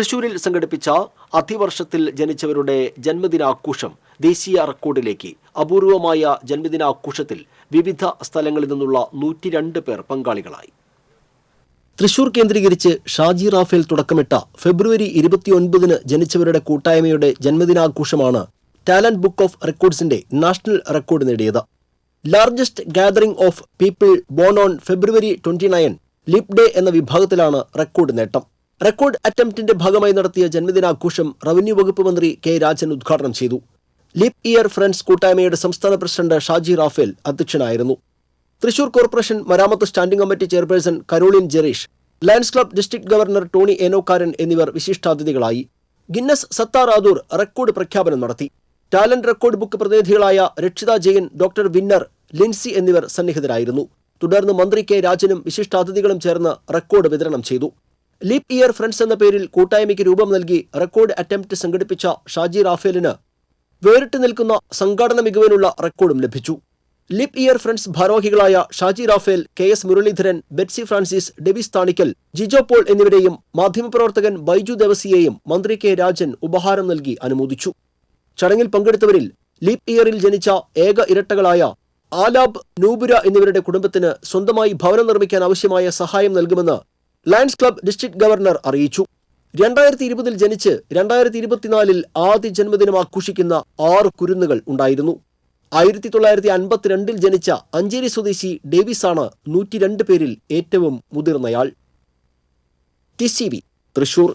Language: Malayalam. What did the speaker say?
തൃശൂരിൽ സംഘടിപ്പിച്ച അധിവർഷത്തിൽ ജനിച്ചവരുടെ ജന്മദിനാഘോഷം ദേശീയ റെക്കോർഡിലേക്ക്. അപൂർവമായ ജന്മദിനാഘോഷത്തിൽ വിവിധ സ്ഥലങ്ങളിൽ നിന്നുള്ള നൂറ്റിരണ്ട് പേർ പങ്കാളികളായി. തൃശൂർ കേന്ദ്രീകരിച്ച് ഷാജി റാഫേൽ തുടക്കമിട്ട ഫെബ്രുവരി ഇരുപത്തിയൊൻപതിന് ജനിച്ചവരുടെ കൂട്ടായ്മയുടെ ജന്മദിനാഘോഷമാണ് ടാലന്റ് ബുക്ക് ഓഫ് റെക്കോർഡ്സിന്റെ നാഷണൽ റെക്കോർഡ് നേടിയത്. Largest gathering of people born on February twenty nine leap day എന്ന വിഭാഗത്തിലാണ് റെക്കോർഡ് നേട്ടം. റെക്കോർഡ് അറ്റംപ്റ്റിന്റെ ഭാഗമായി നടത്തിയ ജന്മദിനാഘോഷം റവന്യൂ വകുപ്പ് മന്ത്രി കെ രാജൻ ഉദ്ഘാടനം ചെയ്തു. ലിപ് ഇയർ ഫ്രണ്ട്സ് കൂട്ടായ്മയുടെ സംസ്ഥാന പ്രസിഡന്റ് ഷാജി റാഫേൽ അധ്യക്ഷനായിരുന്നു. Thrissur corporation മരാമത്ത് standing committee chairperson Caroline Jerish Lions Club district governor Tony Enokkaran എന്നിവർ വിശിഷ്ടാതിഥികളായി. ഗിന്നസ് സത്താർ ആദൂർ റെക്കോർഡ് പ്രഖ്യാപനം നടത്തി. ടാലന്റ് റെക്കോർഡ് ബുക്ക് പ്രതിനിധികളായ രക്ഷിത ജയൻ ഡോക്ടർ വിന്നർ ലിൻസി എന്നിവർ സന്നിഹിതരായിരുന്നു. തുടർന്ന് മന്ത്രി കെ രാജനും വിശിഷ്ടാതിഥികളും ചേർന്ന് റെക്കോർഡ് വിതരണം ചെയ്തു. ലീപ് ഇയർ ഫ്രണ്ട്സ് എന്ന പേരിൽ കൂട്ടായ്മയ്ക്ക് രൂപം നൽകി റെക്കോർഡ് അറ്റംപ്റ്റ് സംഘടിപ്പിച്ച ഷാജി റാഫേലിന് വേറിട്ട് നിൽക്കുന്ന സംഘാടന മികവിനുള്ള റെക്കോർഡും ലഭിച്ചു. ലിപ് ഇയർ ഫ്രണ്ട്സ് ഭാരവാഹികളായ ഷാജി റാഫേൽ കെ എസ് മുരളീധരൻ ബെറ്റ്സി ഫ്രാൻസിസ് ഡെവിസ് താണിക്കൽ ജിജോ പോൾ എന്നിവരെയും മാധ്യമപ്രവർത്തകൻ ബൈജു ദേവസിയെയും മന്ത്രി കെ രാജൻ ഉപഹാരം നൽകി അനുമോദിച്ചു. ചടങ്ങിൽ പങ്കെടുത്തവരിൽ ലീപ് ഇയറിൽ ജനിച്ച ഏക ഇരട്ടകളായ ആലാബ് നൂബുര എന്നിവരുടെ കുടുംബത്തിന് സ്വന്തമായി ഭവനം നിർമ്മിക്കാൻ ആവശ്യമായ സഹായം നൽകുമെന്ന് ലയൺസ് ക്ലബ് ഡിസ്ട്രിക്ട് ഗവർണർ അറിയിച്ചു. രണ്ടായിരത്തി ഇരുപതിൽ ജനിച്ച് രണ്ടായിരത്തി ഇരുപത്തിനാലിൽ ആദ്യ ജന്മദിനം ആഘോഷിക്കുന്ന ആറ് കുരുന്നുകൾ ഉണ്ടായിരുന്നു. ആയിരത്തി തൊള്ളായിരത്തി അൻപത്തിരണ്ടിൽ ജനിച്ച അഞ്ചേരി സ്വദേശി ഡേവിസാണ് നൂറ്റിരണ്ട് പേരിൽ ഏറ്റവും മുതിർന്നയാൾ. T C V Thrissur.